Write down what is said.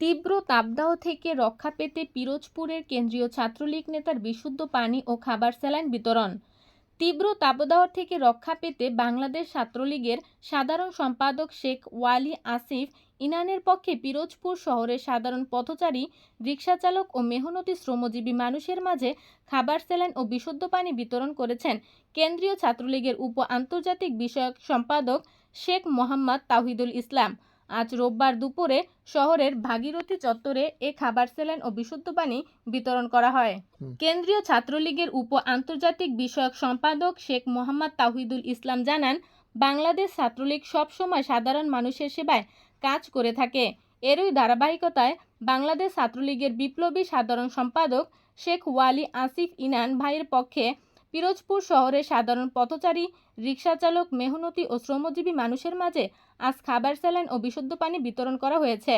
তীব্র তাপদাহ থেকে রক্ষা পেতে পিরোজপুরের কেন্দ্রীয় ছাত্রলীগ নেতার বিশুদ্ধ পানি ও খাবার স্যালাইন বিতরণ। তীব্র তাপদাহ থেকে রক্ষা পেতে বাংলাদেশ ছাত্রলীগের সাধারণ সম্পাদক শেখ ওয়ালি আসিফ, ইনানের পক্ষে পিরোজপুর শহরের সাধারণ পথচারী, রিকশাচালক ও মেহনতি শ্রমজীবী মানুষের মাঝে খাবার স্যালাইন ও বিশুদ্ধ পানি বিতরণ করেছেন কেন্দ্রীয় ছাত্রলীগের উপ আন্তর্জাতিক বিষয়ক সম্পাদক শেখ মোহাম্মদ তাহিদুল ইসলাম। আজ রোববার দুপুরে শহরের ভাগীরথী চত্বরে এ খাবার স্যালাইন ও বিশুদ্ধ পানি বিতরণ করা হয়। কেন্দ্রীয় ছাত্রলীগের উপ আন্তর্জাতিক বিষয়ক সম্পাদক শেখ মোহাম্মদ তাহিদুল ইসলাম জানান বাংলাদেশ ছাত্রলীগ সবসময় সাধারণ মানুষের সেবায় কাজ করে থাকে। এরই ধারাবাহিকতায় বাংলাদেশ ছাত্রলীগের বিপ্লবী সাধারণ সম্পাদক শেখ ওয়ালি আসিফ ইনান ভাইয়ের পক্ষে পিরোজপুর শহরে সাধারণ পথচারী রিক্সাচালক মেহনতি ও শ্রমজীবী মানুষের মাঝে আজ খাবার, স্যালাইন ও বিশুদ্ধ পানি বিতরণ করা হয়েছে।